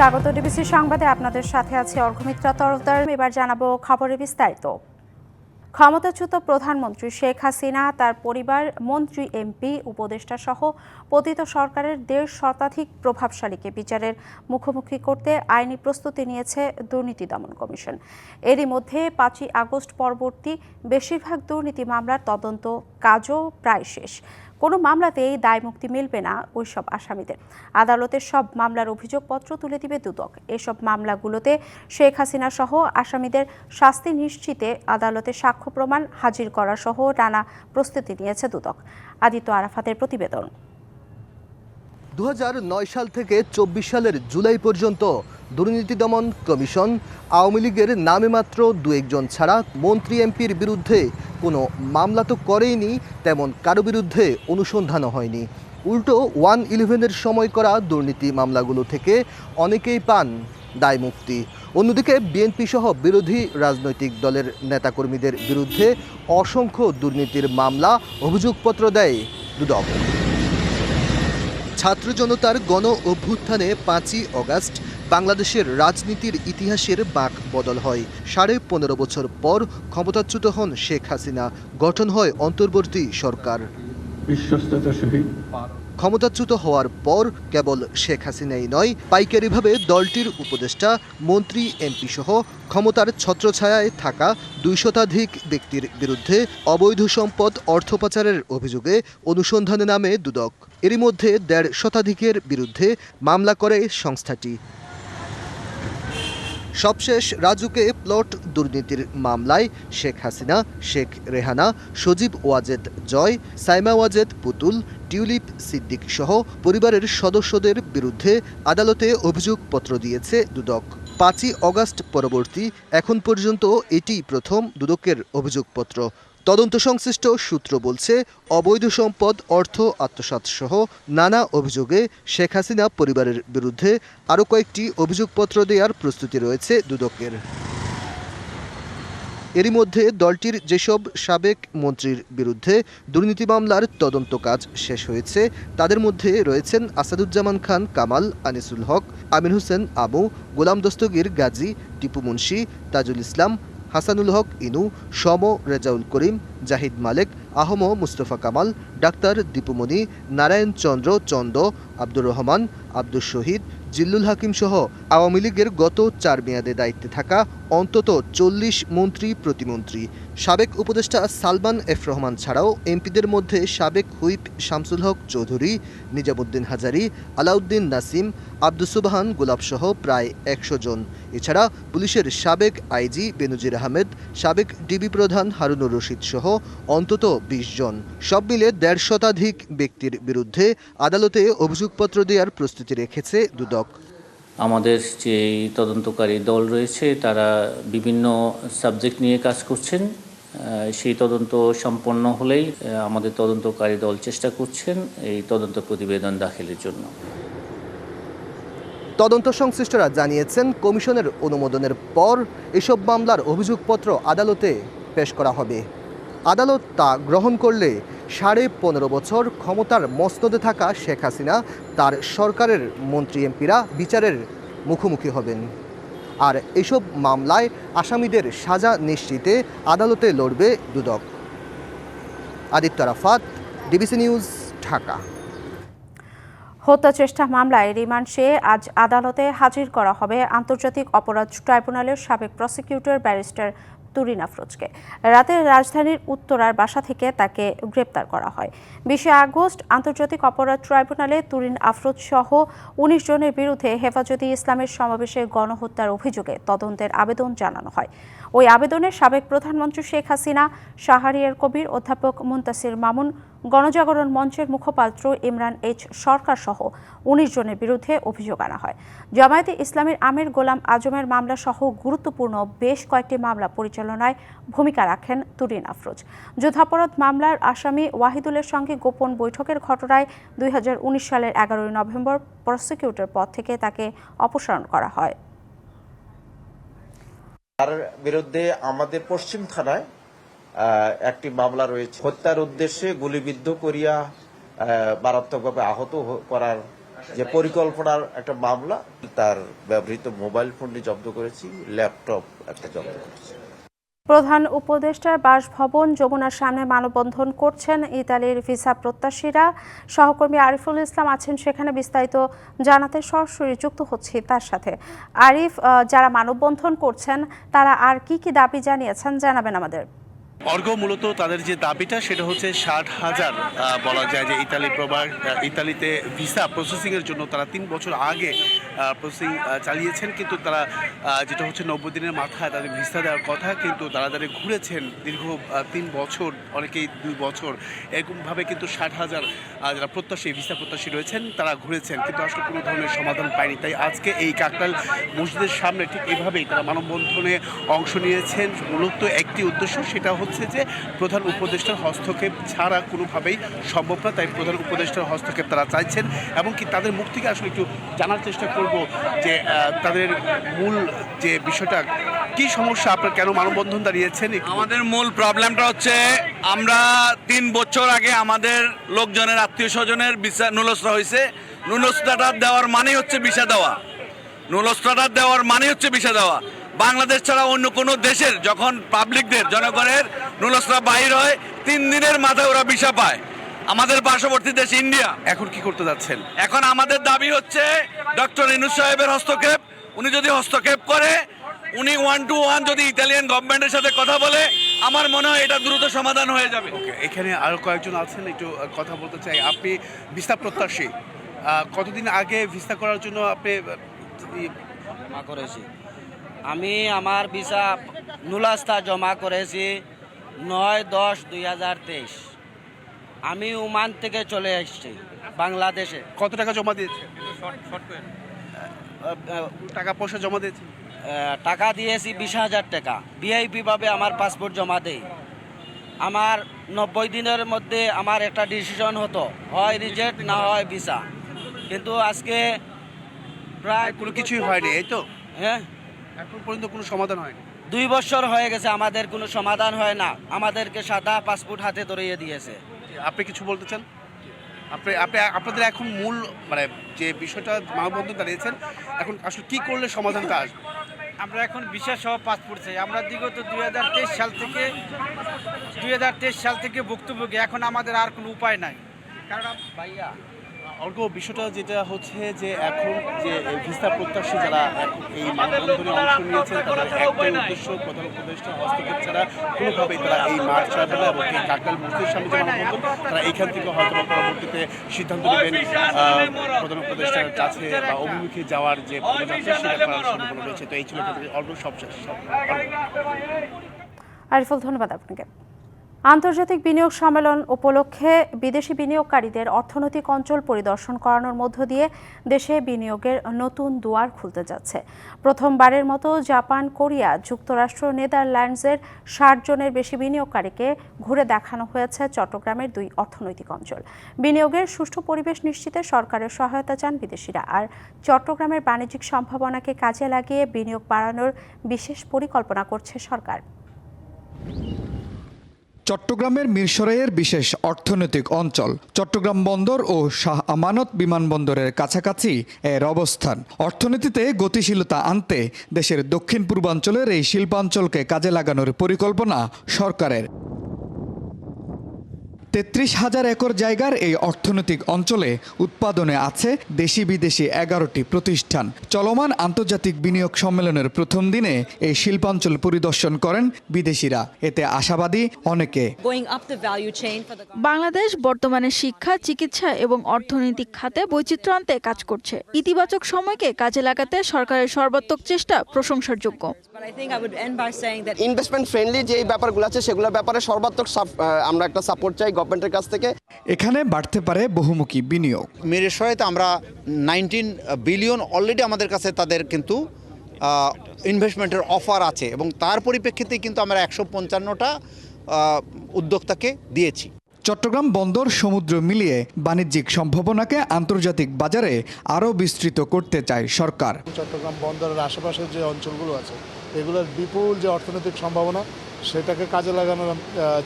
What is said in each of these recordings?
স্বাগত ডিবিসি সংবাদে আপনাদের সাথে আছে অর্ঘমিত্রা তরফদার। এবার জানাব খবরে বিস্তারিত। ক্ষমতাচ্যুত প্রধানমন্ত্রী শেখ হাসিনা, তার পরিবার, মন্ত্রী, এমপি, উপদেষ্টা সহ পতিত সরকারের দেড় শতাধিক প্রভাবশালীকে বিচারের মুখোমুখি করতে আইনি প্রস্তুতি নিয়েছে দুর্নীতি দমন কমিশন। এরই মধ্যে পাঁচই আগস্ট পরবর্তী বেশিরভাগ দুর্নীতি মামলার তদন্ত কাজও প্রায় শেষ। কোনো মামলাতেই দায় মুক্তি মিলবে না ওইসব আসামিদের। আদালতের সব মামলার অভিযোগপত্র তুলে দিবে দুদক। এসব মামলাগুলোতে শেখ হাসিনা সহ আসামিদের শাস্তি নিশ্চিতে আদালতে সাক্ষ্য প্রমাণ হাজির করা সহ নানা প্রস্তুতি নিয়েছে দুদক। আদিত্য আরাফাতের প্রতিবেদন। দু হাজার নয় সাল থেকে চব্বিশ সালের জুলাই পর্যন্ত দুর্নীতি দমন কমিশন আওয়ামী লীগের নামে মাত্র দু একজন ছাড়া মন্ত্রী এমপির বিরুদ্ধে কোনো মামলা তো করেইনি, তেমন কারও বিরুদ্ধে অনুসন্ধানও হয়নি। উল্টো, ওয়ান ইলেভেনের সময় করা দুর্নীতি মামলাগুলো থেকে অনেকেই পান দায় মুক্তি। অন্যদিকে বিএনপি সহ বিরোধী রাজনৈতিক দলের নেতাকর্মীদের বিরুদ্ধে অসংখ্য দুর্নীতির মামলা অভিযোগপত্র দেয় দুদক। ছাত্র জনতার গণ অভ্যুত্থানে পাঁচই অগাস্ট বাংলাদেশের রাজনীতির ইতিহাসের বাঁক বদল হয়। সাড়ে পনেরো বছর পর ক্ষমতাচ্যুত হন শেখ হাসিনা। গঠন হয় অন্তর্বর্তী সরকার। সহিত ক্ষমতাচ্যুত হওয়ার পর কেবল শেখ হাসিনাই নয় পাইকারিভাবে দলটির উপদেষ্টা মন্ত্রী এমপি সহ ক্ষমতার ছত্রছায়ায় থাকা দুই শতাধিক ব্যক্তির বিরুদ্ধে অবৈধ সম্পদ অর্থ পাচারের অভিযোগে অনুসন্ধানে নামে দুদক। এরই মধ্যে দেড় শতাধিকের বিরুদ্ধে মামলা করে সংস্থাটি। সবশেষ রাজুকে প্লট দুর্নীতির মামলায় শেখ হাসিনা, শেখ রেহানা, সজীব ওয়াজেদ জয়, সাইমা ওয়াজেদ পুতুল, টিউলিপ সিদ্দিক সহ পরিবারের সদস্যদের বিরুদ্ধে আদালতে অভিযোগপত্র দিয়েছে দুদক। পাঁচই অগাস্ট পরবর্তী, এখন পর্যন্ত এটি প্রথম দুদকের অভিযোগপত্র। তদন্ত সংশ্লিষ্ট সূত্র বলছে, অবৈধ সম্পদ, অর্থ, আত্মসাৎ সহ নানা অভিযোগে শেখ হাসিনা পরিবারের বিরুদ্ধে আরও কয়েকটি অভিযোগপত্র দেওয়ার প্রস্তুতি রয়েছে দুদকের। এরই মধ্যে দলটির যেসব সাবেক মন্ত্রীর বিরুদ্ধে দুর্নীতি মামলার তদন্ত কাজ শেষ হয়েছে, তাদের মধ্যে রয়েছেন আসাদুজ্জামান খান, কামাল, আনিসুল হক, আমির হোসেন আবু, গোলাম দস্তগীর গাজী, টিপু মুন্সি, তাজুল ইসলাম হাসানুল হক, ইনু সম রেজাউল করিম, জাহিদ মালিক, আহম, মুস্তফা কামাল, ডাক্তার দীপুমণি, নারায়ণ চন্দ্র, চন্দ, আব্দুর রহমান আব্দুর শহীদ, জিল্লুল হাকিম সহ আওয়ামী লীগের গত চার মেয়াদে দায়িত্বে থাকা অন্তত চল্লিশ মন্ত্রী প্রতিমন্ত্রী। সাবেক উপদেষ্টা সালমান এফ রহমান ছাড়াও এমপিদের মধ্যে সাবেক হুইপ শামসুল হক চৌধুরী, নিজামুদ্দিন হাজারি, আলাউদ্দিন নাসিম, আব্দুস সুবহান গোলাপসহ প্রায় একশো জন। এছাড়া পুলিশের সাবেক আইজি বেনজির আহমেদ, সাবেক ডিবি প্রধান হারুনুর রশিদ সহ অন্তত বিশ জন। সব মিলে দেড় শতাধিক ব্যক্তির বিরুদ্ধে আদালতে অভিযোগপত্র দেওয়ার প্রস্তুতি রেখেছে দুদক। আমাদের যে তদন্তকারী দল রয়েছে তারা বিভিন্ন সাবজেক্ট নিয়ে কাজ করছেন। সেই তদন্ত সম্পন্ন হলেই আমাদের তদন্তকারী দল চেষ্টা করছেন এই তদন্ত প্রতিবেদন দাখিলের জন্য। তদন্ত সংশ্লিষ্টরা জানিয়েছেন কমিশনের অনুমোদনের পর এসব মামলার অভিযোগপত্র আদালতে পেশ করা হবে। আদালত তা গ্রহণ করলে সাড়ে পনেরো বছর ক্ষমতার মস্তদে থাকা শেখ হাসিনা তার সরকারের মন্ত্রী এমপিরা বিচারের মুখোমুখি হবেন। আর এসব মামলায় আসামিদের সাজা নিশ্চিতে আদালতে লড়বে দুদক। Aditya Rafat DBC news, Dhaka. হত্যা চেষ্টা মামলায় রিমান্ড চেয়ে আজ আদালতে হাজির করা হবে আন্তর্জাতিক অপরাধ ট্রাইব্যুনালের সাবেক প্রসিকিউটর ব্যারিস্টার তুরিন আফরোজকে। রাতে রাজধানীর উত্তরার বাসা থেকে তাকে গ্রেপ্তার করা হয়। বিশে আগস্ট আন্তর্জাতিক অপরাধ ট্রাইব্যুনালে তুরিন আফরোজ সহ উনিশ জনের বিরুদ্ধে হেফাজতে ইসলামের সমাবেশে গণহত্যার অভিযোগে তদন্তের আবেদন জানানো হয়। ওই আবেদনে সাবেক প্রধানমন্ত্রী শেখ হাসিনা, শাহরিয়ার কবির অধ্যাপক মুন্তাসির মামুন গণজাগরণ মঞ্চের মুখপাত্র ইমরান এইচ সরকার সহ উনিশ জনের বিরুদ্ধে অভিযোগ আনা হয়। জামায়াতে ইসলামের আমির গোলাম আজমের মামলা সহ গুরুত্বপূর্ণ বেশ কয়েকটি মামলা পরিচালনায় ভূমিকা রাখেন তুরিন আফরোজ। যুদ্ধাপরাধ মামলার আসামি ওয়াহিদুলের সঙ্গে গোপন বৈঠকের ঘটনায় দুই হাজার উনিশ সালের এগারোই নভেম্বর প্রসিকিউটর পদ থেকে তাকে অপসারণ করা হয়। তার বিরুদ্ধে আমাদের পশ্চিম থানায় একটি মামলা রয়েছে। হত্যার উদ্দেশ্যে গুলিবিদ্ধ করিয়া মারাত্মকভাবে আহত করার যে পরিকল্পনার একটা মামলা, তার ব্যবহৃত মোবাইল ফোনটি জব্দ করেছি, ল্যাপটপ একটা জব্দ করেছি। প্রধান উপদেষ্টার বাসভবন যমুনার সামনে মানববন্ধন করছেন ইতালির ভিসা প্রত্যাশীরা। সহকর্মী আরিফুল ইসলাম আছেন সেখানে, বিস্তারিত জানাতে সরাসরি যুক্ত হচ্ছি তার সাথে। আরিফ যারা মানববন্ধন করছেন, তারা আর কি কি দাবি জানিয়েছেন জানাবেন আমাদের। অর্ঘ মূলত তাদের যে দাবিটা, সেটা হচ্ছে ষাট হাজার বলা যায় যে ইতালি প্রবাস ইতালিতে ভিসা প্রসেসিংয়ের জন্য তারা তিন বছর আগে প্রসেসিং চালিয়েছেন, কিন্তু তারা যেটা হচ্ছে নব্বই দিনের মাথায় তাদের ভিসা দেওয়ার কথা, কিন্তু তারা তাদের ঘুরেছেন দীর্ঘ তিন বছর, অনেকেই দুই বছর। এরকমভাবে কিন্তু ষাট হাজার যারা প্রত্যাশী, ভিসা প্রত্যাশী রয়েছেন, তারা ঘুরেছেন, কিন্তু আসলে কোনো ধরনের সমাধান পায়নি। তাই আজকে এই কাকতাল মসজিদের সামনে ঠিক এভাবেই তারা মানববন্ধনে অংশ নিয়েছেন। মূলত একটি উদ্দেশ্য, সেটা হচ্ছে যে প্রধান উপদেষ্টার হস্তক্ষেপ ছাড়া কোনোভাবেই সম্ভব না। তাই প্রধান উপদেষ্টার হস্তক্ষেপ তারা চাইছেন, এবং কি তাদের মুখ থেকে আসলে একটু জানার চেষ্টা করব যে তাদের মূল যে বিষয়টা, কি সমস্যা আপনার, কেন মানববন্ধন দাঁড়িয়েছেন আমাদের মূল প্রবলেমটা হচ্ছে, আমরা তিন বছর আগে আমাদের লোকজনের আত্মীয় স্বজনের ভিসা নুলস্ত্র হয়েছে। নুলস্ত্রটা দেওয়ার মানে হচ্ছে ভিসা দেওয়া। নুলস্ত্রটা দেওয়ার মানে হচ্ছে ভিসা দেওয়া। বাংলাদেশ ছাড়া অন্য কোনো দেশের, যখন পাবলিকদের জনগণের নুলস্ত্র বাহির হয়, তিন দিনের মাথায় ওরা ভিসা পায়। আমাদের পার্শ্ববর্তী দেশ ইন্ডিয়া। এখন কি করতে যাচ্ছেন? এখন আমাদের দাবি হচ্ছে ডক্টর ইনুস সাহেবের হস্তক্ষেপ। উনি যদি হস্তক্ষেপ করে উনি ওয়ান টু ওয়ান যদি ইতালিয়ান গভর্নমেন্টের সাথে কথা বলে আমার মনে হয় এটা দ্রুত সমাধান হয়ে যাবে। এখানে আরও কয়েকজন আছেন একটু কথা বলতে চাই। আপনি ভিসা প্রত্যাশী। কতদিন আগে ভিসা করার জন্য আপনি জমা করেছি। আমি আমার ভিসা নুলাস্তা জমা করেছি নয় দশ দুই হাজার তেইশ। আমি ওমান থেকে চলে এসেছি বাংলাদেশে। কত টাকা জমা দিয়েছেন টাকা পয়সা জমা দিয়েছেন আহ, টাকা দিয়েছি বিশ হাজার টাকা। ভিআইপি ভাবে আমার পাসপোর্ট জমা দেই। আমার নব্বই দিনের মধ্যে আমার একটা ডিসিশন হতো হয় রিজেক্ট না হয় ভিসা। কিন্তু আজকে প্রায় কোনো কিছুই হয়নি এই তো? হ্যাঁ। এখন পর্যন্ত কোনো সমাধান হয়নি? দুই বছর হয়ে গেছে আমাদের কোনো সমাধান হয় না। আমাদেরকে সাদা পাসপোর্ট হাতে ধরিয়ে দিয়েছে। আপনি কিছু বলতে চান? আপনি আপনি, আপনাদের এখন মূল মানে যে বিষয়টা মানববন্ধন দাঁড়িয়েছেন, এখন আসলে কি করলে সমাধানটা আসবে? আমরা এখন বিশ্বাস সহ পাসপোর্ট চাই আমরা দিগত দুই হাজার তেইশ সাল থেকে, দুই হাজার তেইশ সাল থেকে ভুক্তভোগী। এখন আমাদের আর কোনো উপায় নাই। কারণ ভাইয়া অর্ঘ বিষয়টা যেটা হচ্ছে যে এখন যে ভিসা প্রত্যাশী যারা এখন এই মানববন্ধনে অংশ নিয়েছেন, তাদের একটাই উদ্দেশ্য প্রধান উপদেষ্টা হস্তক্ষেপ ছাড়া কোনোভাবেই তারা এই ছাড়বে না, এবং এই কাকরাল মসজিদের সামনে যে মানববন্ধন তারা এইখান থেকে হয়তো পরবর্তীতে সিদ্ধান্ত নেবেন প্রধান উপদেষ্টার কাছে বা অভিমুখে যাওয়ার যে পদযাত্রা সেটা করার সম্ভাবনা রয়েছে। তো এই ছিল অল্প সব শেষ আরিফুল, ধন্যবাদ আপনাকে। আন্তর্জাতিক বিনিয়োগ সম্মেলন উপলক্ষে বিদেশি বিনিয়োগকারীদের অর্থনৈতিক অঞ্চল পরিদর্শন করানোর মধ্য দিয়ে দেশে বিনিয়োগের নতুন দুয়ার খুলতে যাচ্ছে। প্রথমবারের মতো জাপান, কোরিয়া যুক্তরাষ্ট্র, নেদারল্যান্ডসের ষাট জনের বেশি বিনিয়োগকারীকে ঘুরে দেখানো হয়েছে চট্টগ্রামের দুই অর্থনৈতিক অঞ্চল। বিনিয়োগের সুষ্ঠু পরিবেশ নিশ্চিতে সরকারের সহায়তা চান বিদেশিরা, আর চট্টগ্রামের বাণিজ্যিক সম্ভাবনাকে কাজে লাগিয়ে বিনিয়োগ বাড়ানোর বিশেষ পরিকল্পনা করছে সরকার। চট্টগ্রামের মিরসরাইয়ের বিশেষ অর্থনৈতিক অঞ্চল, চট্টগ্রাম বন্দর ও শাহ আমানত বিমানবন্দরের কাছাকাছি এর অবস্থান। অর্থনীতিতে গতিশীলতা আনতে দেশের দক্ষিণ পূর্বাঞ্চলের এই শিল্পাঞ্চলকে কাজে লাগানোর পরিকল্পনা সরকারের। তেত্রিশ হাজার একর জায়গার এই অর্থনৈতিক অঞ্চলে উৎপাদনে আছে দেশি বিদেশি এগারোটি প্রতিষ্ঠান। চলমান আন্তর্জাতিক বিনিয়োগ সম্মেলনের প্রথম দিনে এই শিল্পাঞ্চল পরিদর্শন করেন বিদেশিরা। এতে আশাবাদী অনেকে। বাংলাদেশ বর্তমানে শিক্ষা চিকিৎসা এবং অর্থনৈতিক খাতে বৈচিত্র্য আনতে কাজ করছে। ইতিবাচক সময়কে কাজে লাগাতে সরকারের সর্বাত্মক চেষ্টা প্রশংসার যোগ্য ইনভেস্টমেন্ট ফ্রেন্ডলি যে ব্যাপারগুলো আছে সেগুলোর ব্যাপারে সর্বাত্মক আমরা একটা সাপোর্ট চাই। গভর্নমেন্টের কাছ থেকে। এখানে বাড়তে পারে বহুমুখী বিনিয়োগ। মিরেশরাইতে আমরা নাইনটিন বিলিয়ন অলরেডি আমাদের কাছে তাদের কিন্তু ইনভেস্টমেন্টের অফার আছে এবং তার পরিপ্রেক্ষিতেই কিন্তু আমরা একশো পঞ্চান্নটা উদ্যোক্তাকে দিয়েছি। চট্টগ্রাম বন্দর সমুদ্র মিলিয়ে বাণিজ্যিক সম্ভাবনাকে আন্তর্জাতিক বাজারে আরও বিস্তৃত করতে চায় সরকার। চট্টগ্রাম বন্দরের আশেপাশের যে অঞ্চলগুলো আছে এগুলোর বিপুল যে অর্থনৈতিক সম্ভাবনা সেটাকে কাজে লাগানোর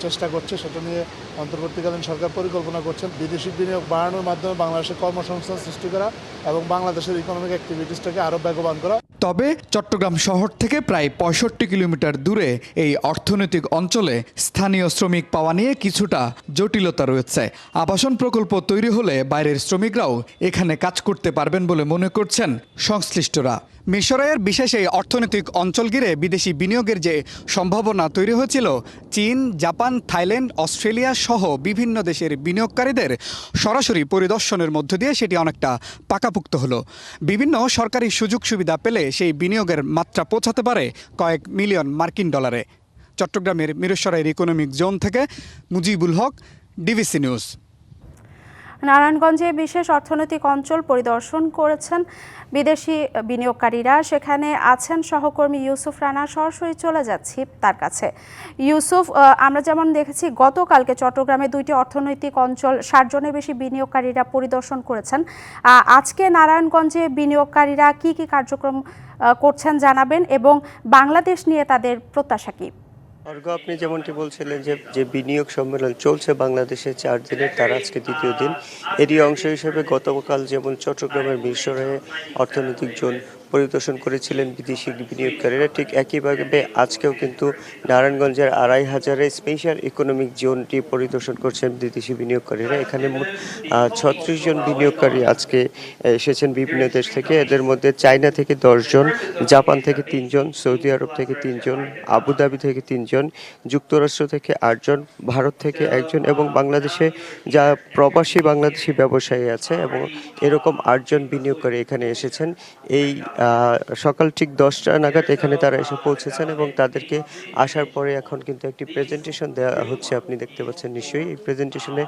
চেষ্টা করছে। সেটা নিয়ে অন্তর্বর্তীকালীন সরকার পরিকল্পনা করছেন। বিদেশি বিনিয়োগ বাড়ানোর মাধ্যমে বাংলাদেশে কর্মসংস্থান সৃষ্টি করা এবং বাংলাদেশের ইকোনমিক অ্যাক্টিভিটিসটাকে আরও বেগবান করা। তবে চট্টগ্রাম শহর থেকে প্রায় পঁয়ষট্টি কিলোমিটার দূরে এই অর্থনৈতিক অঞ্চলে স্থানীয় শ্রমিক পাওয়া নিয়ে কিছুটা জটিলতা রয়েছে। আবাসন প্রকল্প তৈরি হলে বাইরের শ্রমিকরাও এখানে কাজ করতে পারবেন বলে মনে করছেন সংশ্লিষ্টরা। মিশরের বিশেষ এই অর্থনৈতিক অঞ্চল ঘিরে বিদেশি বিনিয়োগের যে সম্ভাবনা তৈরি হয়েছিল চীন, জাপান, থাইল্যান্ড, অস্ট্রেলিয়া সহ বিভিন্ন দেশের বিনিয়োগকারীদের সরাসরি পরিদর্শনের মধ্য দিয়ে সেটি অনেকটা পাকাপুক্ত হলো। বিভিন্ন সরকারি সুযোগ সুবিধা পেলে সেই বিনিয়োগের মাত্রা পৌঁছাতে পারে কয়েক মিলিয়ন মার্কিন ডলারে। চট্টগ্রামের মিরেশ্বরের ইকোনমিক জোন থেকে মুজিবুল হক, ডিবিসি নিউজ। নারায়ণগঞ্জে বিশেষ অর্থনৈতিক অঞ্চল পরিদর্শন করেছেন বিদেশি বিনিয়োগকারীরা। সেখানে আছেন সহকর্মী ইউসুফ রানা। সরাসরি চলে যাচ্ছি তার কাছে। ইউসুফ আমরা যেমন দেখেছি, গতকালকে চট্টগ্রামে দুইটি অর্থনৈতিক অঞ্চল ষাট জনের বেশি বিনিয়োগকারীরা পরিদর্শন করেছেন। আজকে নারায়ণগঞ্জে বিনিয়োগকারীরা কি কি কার্যক্রম করছেন জানাবেন এবং বাংলাদেশ নিয়ে তাদের প্রত্যাশা কী? অর্ঘ আপনি যেমনটি বলছিলেন যে যে বিনিয়োগ সম্মেলন চলছে বাংলাদেশে চার দিনের, তার আজকে দ্বিতীয় দিন। এরই অংশ হিসেবে গতকাল যেমন চট্টগ্রামের মিশরে অর্থনৈতিক জোন পরিদর্শন করেছিলেন বিদেশি বিনিয়োগকারীরা। ঠিক একইভাবে আজকেও কিন্তু নারায়ণগঞ্জের আড়াই হাজারে স্পেশাল ইকোনমিক জোনটি পরিদর্শন করছেন বিদেশি বিনিয়োগকারীরা। এখানে মোট ছত্রিশ জন বিনিয়োগকারী আজকে এসেছেন বিভিন্ন দেশ থেকে। এদের মধ্যে চায়না থেকে দশজন জাপান থেকে তিনজন সৌদি আরব থেকে তিনজন আবুধাবি থেকে তিনজন যুক্তরাষ্ট্র থেকে আটজন ভারত থেকে একজন এবং বাংলাদেশে যা প্রবাসী বাংলাদেশি ব্যবসায়ী আছে এবং এরকম আটজন বিনিয়োগকারী এখানে এসেছেন। এই সকাল ঠিক দশটা নাগাদ এখানে তারা এসে পৌঁছেছেন এবং তাদেরকে আসার পরে এখন কিন্তু একটি প্রেজেন্টেশন দেওয়া হচ্ছে, আপনি দেখতে পাচ্ছেন নিশ্চয়ই। এই প্রেজেন্টেশনে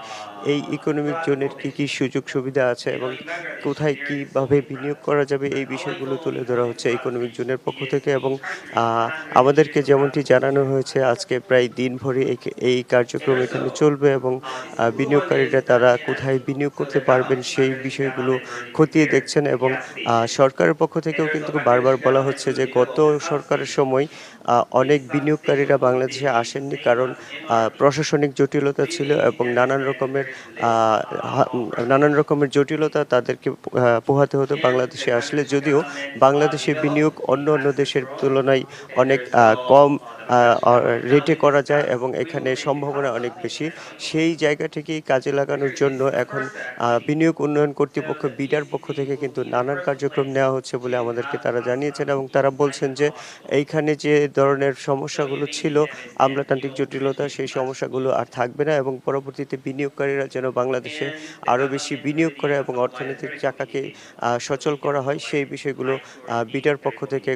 এই ইকোনমিক জোনের কি কি সুযোগ সুবিধা আছে এবং কোথায় কীভাবে বিনিয়োগ করা যাবে এই বিষয়গুলো তুলে ধরা হচ্ছে ইকোনমিক জোনের পক্ষ থেকে এবং আমাদেরকে যেমনটি জানানো হয়েছে, আজকে প্রায় দিনভরই এই- কার্যক্রম এখানে চলবে এবং বিনিয়োগকারীরা তারা কোথায় বিনিয়োগ করতে পারবেন সেই বিষয়গুলো খতিয়ে দেখছেন এবং সরকারের পক্ষ থেকেও কিন্তু বারবার বলা হচ্ছে যে গত সরকারের সময় অনেক বিনিয়োগকারীরা বাংলাদেশে আসেননি কারণ প্রশাসনিক জটিলতা ছিল এবং নানান রকমের নানান রকমের জটিলতা তাদেরকে পোহাতে হতো বাংলাদেশে আসলে। যদিও বাংলাদেশে বিনিয়োগ অন্য অন্য দেশের তুলনায় অনেক কম রেটে করা যায় এবং এখানে সম্ভাবনা অনেক বেশি। সেই জায়গা জায়গাটিকেই কাজে লাগানোর জন্য এখন বিনিয়োগ উন্নয়ন কর্তৃপক্ষ, বিডার পক্ষ থেকে কিন্তু নানান কার্যক্রম নেওয়া হচ্ছে বলে আমাদেরকে তারা জানিয়েছেন এবং তারা বলছেন যে, এইখানে যে ধরনের সমস্যাগুলো ছিল, আমলাতান্ত্রিক জটিলতা, সেই সমস্যাগুলো আর থাকবে না এবং পরবর্তীতে বিনিয়োগকারীরা যেন বাংলাদেশে আরও বেশি বিনিয়োগ করে এবং অর্থনৈতিক চাকাকে সচল করা হয়, সেই বিষয়গুলো বিডার পক্ষ থেকে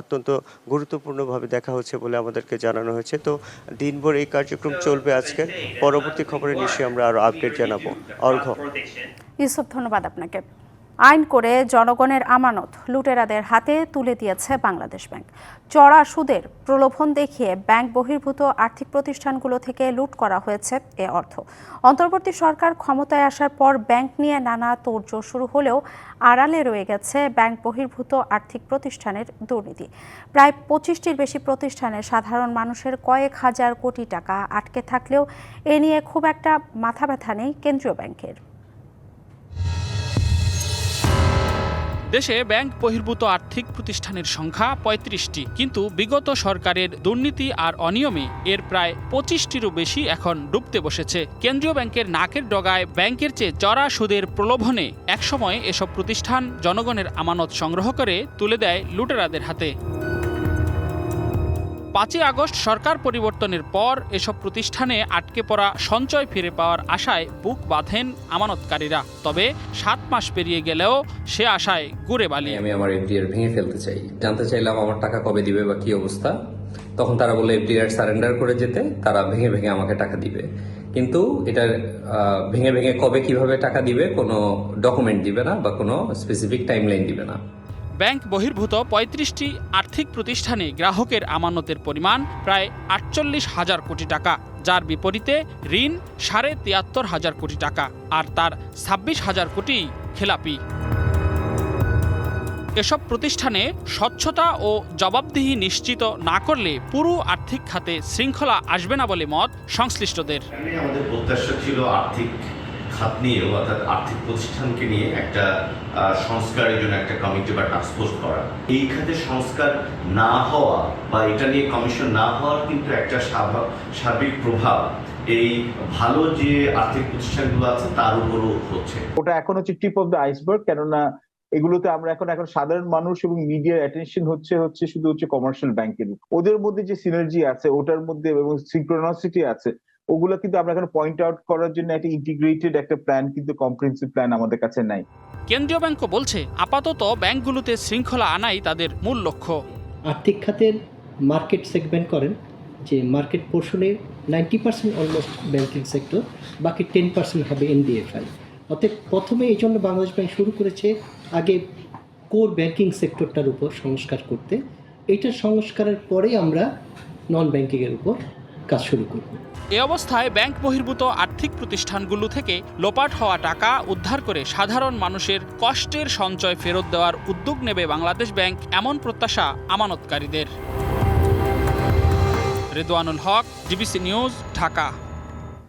অত্যন্ত গুরুত্বপূর্ণভাবে দেখা হচ্ছে বলে আমাদেরকে জানানো হয়েছে। তো দিনভর এই কার্যক্রম চলবে আজকে। পরবর্তী খবরে নিশ্চয়ই আমরা আরও আপডেট জানাব। অর্ঘ ইউসুফ, ধন্যবাদ আপনাকে। আইন করে জনগণের আমানত লুটেরাদের হাতে তুলে দিয়েছে বাংলাদেশ ব্যাংক। চড়া সুদের প্রলোভন দেখিয়ে ব্যাংক বহির্ভূত আর্থিক প্রতিষ্ঠানগুলো থেকে লুট করা হয়েছে এ অর্থ। অন্তর্বর্তী সরকার ক্ষমতায় আসার পর ব্যাংক নিয়ে নানা তোড়জোড় শুরু হলেও আড়ালে রয়ে গেছে ব্যাংক বহির্ভূত আর্থিক প্রতিষ্ঠানের দুর্নীতি। প্রায় পঁচিশটির বেশি প্রতিষ্ঠানে সাধারণ মানুষের কয়েক হাজার কোটি টাকা আটকে থাকলেও এ নিয়ে খুব একটা মাথা ব্যথা নেই কেন্দ্রীয় ব্যাংকের। দেশে ব্যাংক বহির্ভূত আর্থিক প্রতিষ্ঠানের সংখ্যা পঁয়ত্রিশটি। কিন্তু বিগত সরকারের দুর্নীতি আর অনিয়মে এর প্রায় পঁচিশটিরও বেশি এখন ডুবতে বসেছে। কেন্দ্রীয় ব্যাংকের নাকের ডগায় ব্যাংকের চেয়ে চড়া সুদের প্রলোভনে একসময় এসব প্রতিষ্ঠান জনগণের আমানত সংগ্রহ করে তুলে দেয় লুটেরাদের হাতে। পাঁচই আগস্ট সরকার পরিবর্তনের পর এসব প্রতিষ্ঠানে আটকে পড়া সঞ্চয় ফিরে পাওয়ার আশায় বুক বাঁধেন আমানতকারীরা। তবে সাত মাস পেরিয়ে গেলেও সে আশায় গুড়ে বালি। আমি আমার এফডিআর ভেঙে ফেলতে চাই। জানতে চাইলাম আমার টাকা কবে দিবে বা কি অবস্থা। তখন তারা বলল, এফডিআর সারেন্ডার করে যেতে, তারা ভেঙে ভেঙে আমাকে টাকা দিবে। কিন্তু এটা ভেঙে ভেঙে কবে কীভাবে টাকা দিবে কোনো ডকুমেন্ট দিবে না বা কোনো স্পেসিফিক টাইমলাইন দিবে না। ব্যাংক বহির্ভূত পঁয়ত্রিশটি আর্থিক প্রতিষ্ঠানে গ্রাহকের আমানতের পরিমাণ প্রায় আটচল্লিশ হাজার কোটি টাকা, যার বিপরীতে ঋণ সাড়ে তিয়াত্তর হাজার কোটি টাকা আর তার ছাব্বিশ হাজার কোটি খেলাপি। এসব প্রতিষ্ঠানে স্বচ্ছতা ও জবাবদিহি নিশ্চিত না করলে পুরো আর্থিক খাতে শৃঙ্খলা আসবে না বলে মত সংশ্লিষ্টদের। আমাদের প্রত্যাশা ছিল আর্থিক খাত নিয়েও অর্থাৎ আর্থিক প্রতিষ্ঠানকে নিয়ে একটা সংস্কারের জন্য একটা কমিটি বা টাস্কফোর্স করা। এই খাতে সংস্কার না হওয়া বা এটা নিয়ে কমিশন না হওয়ার কিন্তু একটা সার্বিক প্রভাব এই ভালো যে আর্থিক প্রতিষ্ঠানগুলো আছে তার উপরও হচ্ছে। ওটা এখন হচ্ছে টিপ অফ দ্য আইসবার্গ কেননা এগুলোতে আমরা এখন এখন সাধারণ মানুষ এবং মিডিয়ার অ্যাটেনশন হচ্ছে হচ্ছে শুধু হচ্ছে কমার্শিয়াল ব্যাংকের ওদের মধ্যে যে সিনার্জি আছে, ওটার মধ্যে এবং সিনক্রোনাসিটি আছে ওগুলো কিন্তু আমরা এখন পয়েন্ট আউট করার জন্য একটা ইন্টিগ্রেটেড একটা প্ল্যান কিন্তু কম্প্রিহেন্সিভ প্ল্যান আমাদের কাছে নাই। কেন্দ্রীয় ব্যাংকও বলছে আপাতত ব্যাংকগুলোতে শৃঙ্খলা আনাই তাদের মূল লক্ষ্য। আর্থিক খাতের মার্কেট সেগমেন্ট করেন যে market পোর্শনের ninety percent almost banking sector বাকি টেন পার্সেন্ট হবে এনডিএফআই অতএব প্রথমে এই জন্য বাংলাদেশ ব্যাংক শুরু করেছে আগে কোর ব্যাংকিং সেক্টরটার উপর সংস্কার করতে। এইটার সংস্কারের পরে আমরা নন ব্যাংকিংয়ের উপর কাজ শুরু করব। এ অবস্থায় ব্যাংক বহির্ভূত আর্থিক প্রতিষ্ঠানগুলো থেকে লোপাট হওয়া টাকা উদ্ধার করে সাধারণ মানুষের কষ্টের সঞ্চয় ফেরত দেওয়ার উদ্যোগ নেবে বাংলাদেশ ব্যাংক, এমন প্রত্যাশা আমানতকারীদের। Redwanul Haque, DBC news, Dhaka.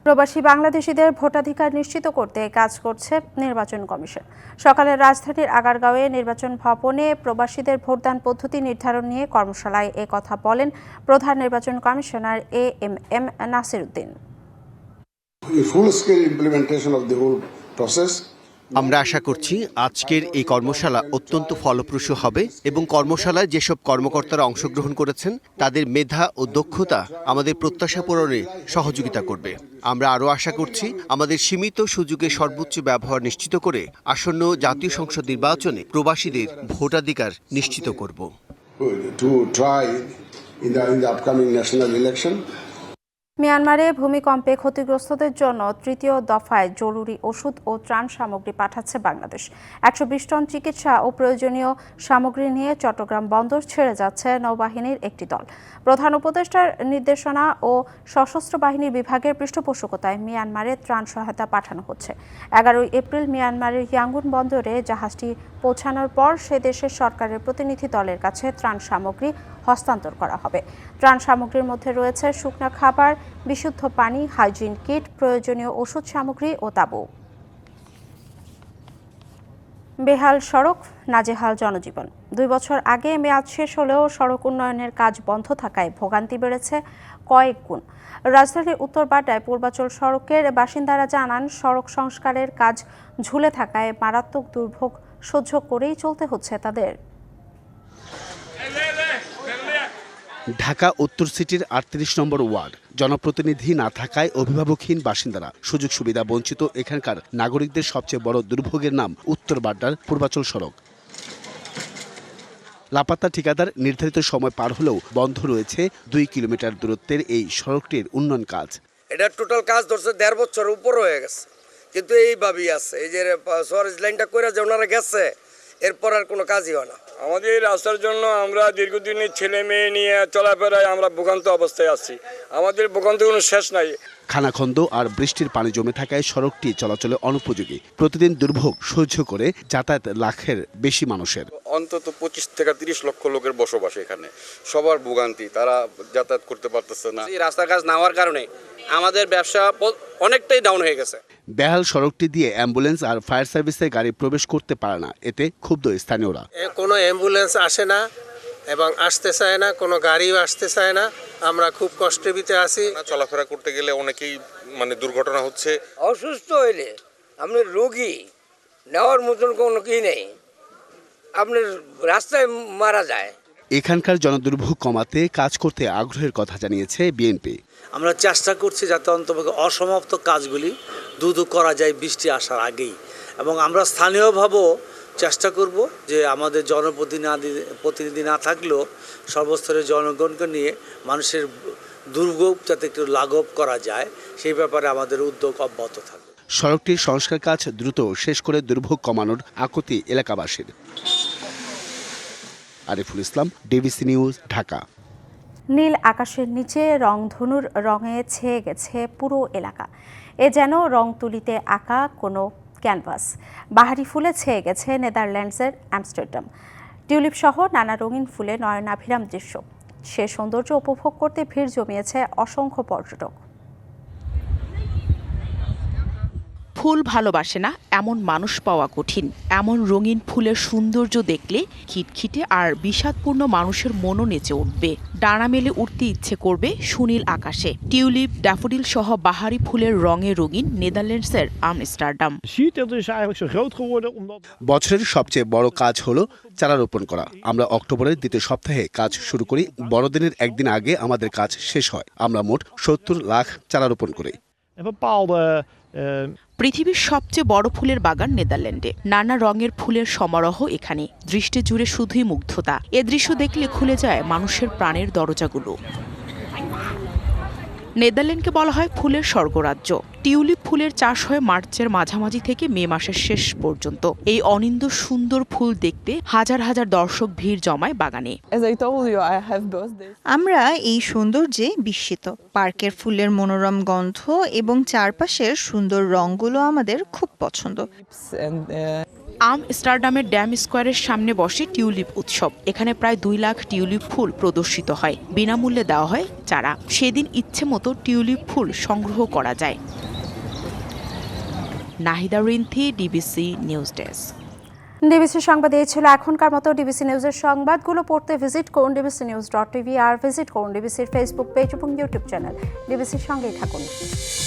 প্রবাসী বাংলাদেশিদের ভোটাধিকার নিশ্চিত করতে কাজ করছে নির্বাচন কমিশন সকালে রাজধানীর আগারগাঁওয়ে নির্বাচন ভবনে প্রবাসীদের ভোটদান পদ্ধতি নির্ধারণ নিয়ে কর্মশালায় এ কথা বলেন প্রধান নির্বাচন commissioner A M M Nasir Uddin. আমরা আশা করছি আজকের এই কর্মশালা অত্যন্ত ফলপ্রসূ হবে এবং কর্মশালায় যেসব কর্মকর্তারা অংশগ্রহণ করেছেন, তাদের মেধা ও দক্ষতা আমাদের প্রত্যাশা পূরণে সহযোগিতা করবে। আমরা আরও আশা করছি আমাদের সীমিত সুযোগে সর্বোচ্চ ব্যবহার নিশ্চিত করে আসন্ন জাতীয় সংসদ নির্বাচনে প্রবাসীদের ভোটাধিকার নিশ্চিত করব। To try in মিয়ানমারে ভূমিকম্পে ক্ষতিগ্রস্তদের জন্য তৃতীয় দফায় জরুরি ওষুধ ও ত্রাণ সামগ্রী পাঠাচ্ছে বাংলাদেশ। একশো বিশ টন চিকিৎসা ও প্রয়োজনীয় সামগ্রী নিয়ে চট্টগ্রাম বন্দর ছেড়ে যাচ্ছে নৌবাহিনীর একটি দল। প্রধান উপদেষ্টার নির্দেশনা ও সশস্ত্র বাহিনী বিভাগের পৃষ্ঠপোষকতায় মিয়ানমারে ত্রাণ সহায়তা পাঠানো হচ্ছে। এগারোই এপ্রিল মিয়ানমারের ইয়াঙ্গুন বন্দরে জাহাজটি পৌঁছানোর পর সে দেশের সরকারের প্রতিনিধি দলের কাছে ত্রাণ সামগ্রী হস্তান্তর করা হবে। ত্রাণ সামগ্রীর মধ্যে রয়েছে শুকনো খাবার, বিশুদ্ধ পানি, হাইজিন কিট, প্রয়োজনীয় ওষুধ সামগ্রী ও তাবু। বেহাল সড়ক, নাজেহাল জনজীবন। দুই বছর আগে মেয়াদ শেষ হলেও সড়ক উন্নয়নের কাজ বন্ধ থাকায় ভোগান্তি বেড়েছে কয়েক গুণ। রাজধানীর উত্তর বাড্ডায় পূর্বাচল সড়কের বাসিন্দারা জানান, সড়ক সংস্কারের কাজ ঝুলে থাকায় মারাত্মক দুর্ভোগ সহ্য করেই চলতে হচ্ছে তাদের। ঢাকা উত্তর সিটির আটত্রিশ নম্বর ওয়ার্ড। জনপ্রতিনিধি না থাকায় অভিভাবকহীন বাসিন্দারা। সুযোগ সুবিধা বঞ্চিত এখানকার নাগরিকদের সবচেয়ে বড় দুর্ভোগের নাম উত্তর বাড্ডার পূর্বাচল সড়ক। লাপাত্তা ঠিকাদার নির্ধারিত সময় পার হলেও বন্ধ রয়েছে দুই কিলোমিটার দূরত্বের এই সড়কটির উন্নয়ন কাজ। এটা টোটাল কাজ ধরছে দেড় বছর উপর হয়ে গেছে। কিন্তু এইভাবেই আছে। এই যে সরেজ লাইনটা করে যে ওনারা গেছে, এরপর আর কোনো কাজই হয় না। আমাদের এই রাস্তার জন্য আমরা দীর্ঘদিনের ছেলে মেয়ে নিয়ে চলাফেরায় আমরা ভোগান্ত অবস্থায় আছি। আমাদের ভোগান্ত কোনো শেষ নাই। খানাখন্দ আর বৃষ্টির পানি জমে থাকায় সড়কটি চলাচলে অনুপযোগী। প্রতিদিন দুর্ভোগ সহ্য করে যাতায়াত লাখের বেশি মানুষের। অন্তত পঁচিশ থেকে তিরিশ লক্ষ লোকের বসবাস এখানে। সবার ভোগান্তি তারা যাতায়াত করতে পারতেছে না। এই রাস্তার কাজ না হওয়ার কারণে আমাদের ব্যবসা অনেকটাই ডাউন হয়ে গেছে। বেহাল সড়কটি দিয়ে অ্যাম্বুলেন্স আর ফায়ার সার্ভিসের গাড়ি প্রবেশ করতে পারে না। এতে ক্ষুব্ধ স্থানীয়রা। কোনো অ্যাম্বুলেন্স আসে না এবং আসতে চায় না কোনো গাড়িও আসতে চায় না। আমরা খুব কষ্টের ভিতরে আছি। চলাফেরা করতে গেলে অনেকেই মানে দুর্ঘটনা হচ্ছে। অসুস্থ হইলে আপনি রোগী নেওয়ার মতন কোনো কি নেই। আপনার রাস্তায় মারা যায়। এখানকার জনদুর্ভোগ কমাতে কাজ করতে আগ্রহের কথা জানিয়েছে বিএনপি। আমরা চেষ্টা করছি যাতে অন্তত অসমাপ্ত কাজগুলি দ্রুত করা যায় বৃষ্টি আসার আগেই। এবং আমরা স্থানীয়ভাবেও চেষ্টা করব যে আমাদের জনপ্রতিনিধি প্রতিনিধি না থাকলেও সর্বস্তরের জনগণকে নিয়ে মানুষের দুর্ভোগ যাতে একটু লাঘব করা যায়, সেই ব্যাপারে আমাদের উদ্যোগ অব্যাহত থাকবে। সড়কটির সংস্কার কাজ দ্রুত শেষ করে দুর্ভোগ কমানোর আকুতি এলাকাবাসীর। Ariful Islam, DBC news, Dhaka. নীল আকাশের নিচে রংধনুর রঙে ছেয়ে গেছে পুরো এলাকা। এ যেন রং তুলিতে আঁকা কোনো ক্যানভাস। বাহারি ফুলে ছেয়ে গেছে নেদারল্যান্ডসের অ্যামস্টারডাম। টিউলিপ সহ নানা রঙিন ফুলে নয়নাভিরাম দৃশ্য। সে সৌন্দর্য উপভোগ করতে ভিড় জমিয়েছে অসংখ্য পর্যটক। ফুল ভালোবাসে না এমন মানুষ পাওয়া কঠিন। এমন রঙিন ফুলের সৌন্দর্য দেখলে খিটখিটে আর বিষাদপূর্ণ মানুষের মনও নেচে উঠবে। ডানা মেলে উঠতে ইচ্ছে করবে সুনীল আকাশে। টিউলিপ ড্যাফোডিল সহ বাহারি ফুলের রঙে রঙিন নেদারল্যান্ডসের আমস্টারডাম। বছরের সবচেয়ে বড় কাজ হলো চারা রোপণ করা। আমরা অক্টোবরের দ্বিতীয় সপ্তাহে কাজ শুরু করি। বড়দিনের একদিন আগে আমাদের কাজ শেষ হয়। আমরা মোট সত্তর লাখ চারা রোপণ করি। পৃথিবীর সবচেয়ে বড় ফুলের বাগান নেদারল্যান্ডে। নানা রঙের ফুলের সমারোহ এখানে। দৃষ্টি জুড়ে শুধুই মুগ্ধতা। এ দৃশ্য দেখলে খুলে যায় মানুষের প্রাণের দরজাগুলো। নেদারল্যান্ডকে বলা হয় ফুলের স্বর্গরাজ্য। টিউলিপ ফুলের চাষ হয় মার্চের মাঝামাঝি থেকে মে মাসের শেষ পর্যন্ত। এই অনিন্দ সুন্দর ফুল দেখতে হাজার হাজার দর্শক ভিড় জমায় বাগানে। আমরা এই সৌন্দর্যে বিস্মিত। পার্কের ফুলের মনোরম গন্ধ এবং চারপাশের সুন্দর রঙগুলো আমাদের খুব পছন্দ। আম স্টারডামের ড্যাম স্কোয়ারের সামনে বসে টিউলিপ উৎসব। এখানে প্রায় দুই লাখ টিউলিপ ফুল প্রদর্শিত হয়। বিনামূল্যে দেওয়া হয় চারা। সেদিন ইচ্ছে মতো টিউলিপ ফুল সংগ্রহ করা যায়। Nahida Rinthi, DBC news desk. DBC সংবাদ এই ছিল এখনকার মতো ডিবিসি নিউজের সংবাদগুলো পড়তে ভিজিট করুন ডিবিসি নিউজ ডট টিভি আর ভিজিট করুন ডিবিসির ফেসবুক পেজ এবং ইউটিউব চ্যানেল। ডিবিসির সঙ্গেই থাকুন।